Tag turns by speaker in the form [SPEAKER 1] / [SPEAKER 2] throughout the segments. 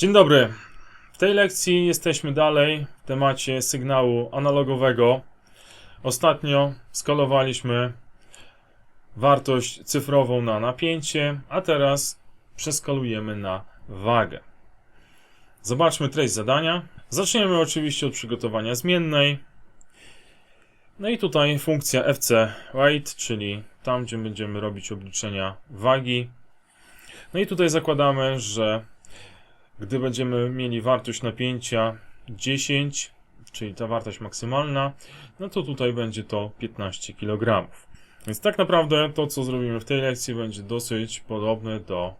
[SPEAKER 1] Dzień dobry. W tej lekcji jesteśmy dalej w temacie sygnału analogowego. Ostatnio skalowaliśmy wartość cyfrową na napięcie, a teraz przeskalujemy na wagę. Zobaczmy treść zadania. Zaczniemy oczywiście od przygotowania zmiennej. No i tutaj funkcja FC weight, czyli tam, gdzie będziemy robić obliczenia wagi. No i tutaj zakładamy, że gdy będziemy mieli wartość napięcia 10, czyli ta wartość maksymalna, no to tutaj będzie to 15 kg. Więc tak naprawdę to, co zrobimy w tej lekcji, będzie dosyć podobne do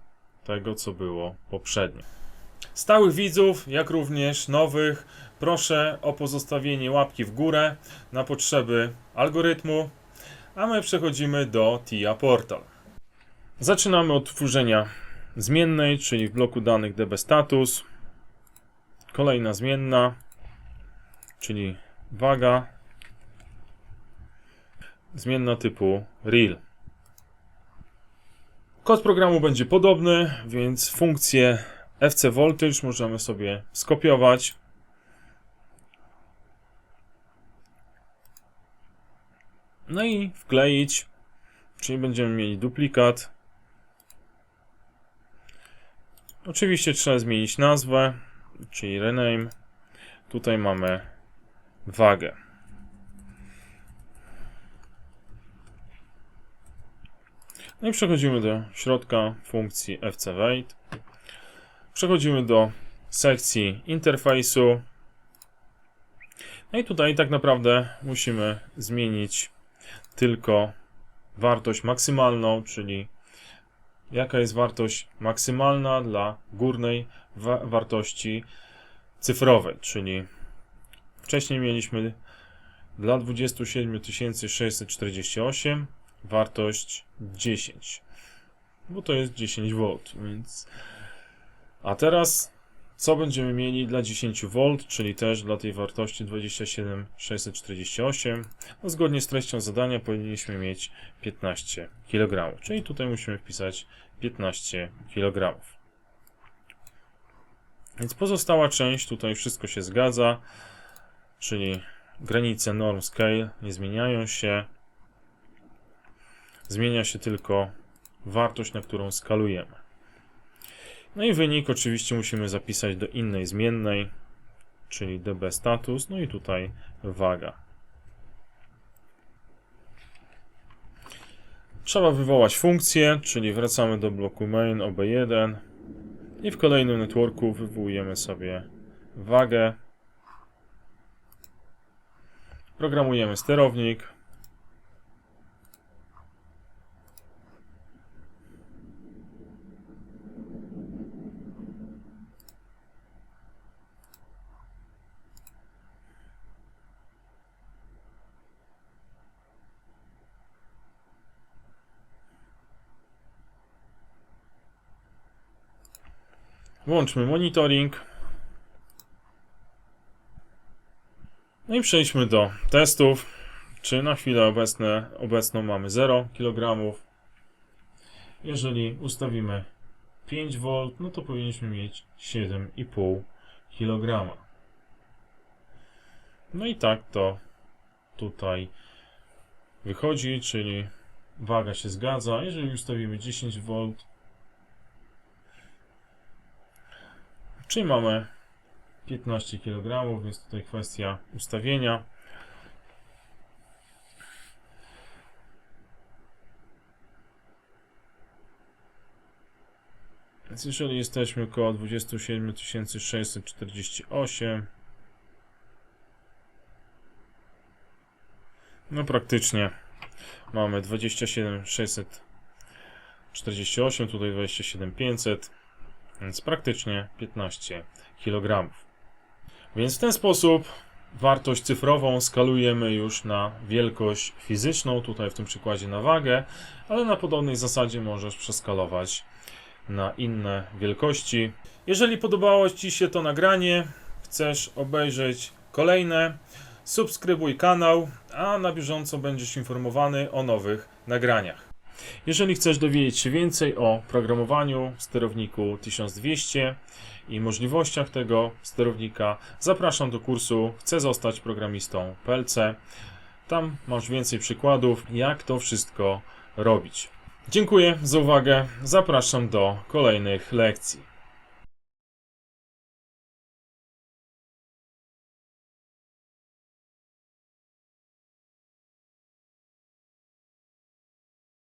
[SPEAKER 1] tego, co było poprzednio. Stałych widzów, jak również nowych, proszę o pozostawienie łapki w górę na potrzeby algorytmu, a my przechodzimy do TIA Portal. Zaczynamy od tworzenia zmiennej, czyli w bloku danych db status. Kolejna zmienna, czyli waga. Zmienna typu real. Kod programu będzie podobny, więc funkcję FC Voltage możemy sobie skopiować. No i wkleić, czyli będziemy mieli duplikat. Oczywiście trzeba zmienić nazwę, czyli rename. Tutaj mamy wagę. No i przechodzimy do środka funkcji FC Weight. Przechodzimy do sekcji interfejsu. No i tutaj tak naprawdę musimy zmienić tylko wartość maksymalną, czyli jaka jest wartość maksymalna dla górnej wa wartości cyfrowej, czyli wcześniej mieliśmy dla 27 648 wartość 10, bo to jest 10 V, więc a teraz co będziemy mieli dla 10 V, czyli też dla tej wartości 27 648. No, zgodnie z treścią zadania powinniśmy mieć 15 kg, czyli tutaj musimy wpisać 15 kg. Więc pozostała część, tutaj wszystko się zgadza, czyli granice norm scale nie zmieniają się. Zmienia się tylko wartość, na którą skalujemy. No i wynik oczywiście musimy zapisać do innej zmiennej, czyli db status, no i tutaj waga. Trzeba wywołać funkcję, czyli wracamy do bloku main OB1 i w kolejnym networku wywołujemy sobie wagę. Programujemy sterownik. Włączmy monitoring. No i przejdźmy do testów. Czy na chwilę obecne, obecną mamy 0 kg. Jeżeli ustawimy 5 V, no to powinniśmy mieć 7,5 kg. No i tak to tutaj wychodzi, czyli waga się zgadza. Jeżeli ustawimy 10 V, Czyli mamy 15 kg, więc tutaj kwestia ustawienia. Więc jeżeli jesteśmy około 27 648, no praktycznie mamy 27 648, tutaj 27 500 więc praktycznie 15 kg. Więc w ten sposób wartość cyfrową skalujemy już na wielkość fizyczną, tutaj w tym przykładzie na wagę, ale na podobnej zasadzie możesz przeskalować na inne wielkości. Jeżeli podobało Ci się to nagranie, chcesz obejrzeć kolejne, subskrybuj kanał, a na bieżąco będziesz informowany o nowych nagraniach. Jeżeli chcesz dowiedzieć się więcej o programowaniu sterowniku 1200 i możliwościach tego sterownika, zapraszam do kursu Chcę zostać programistą PLC. Tam masz więcej przykładów, jak to wszystko robić. Dziękuję za uwagę. Zapraszam do kolejnych lekcji.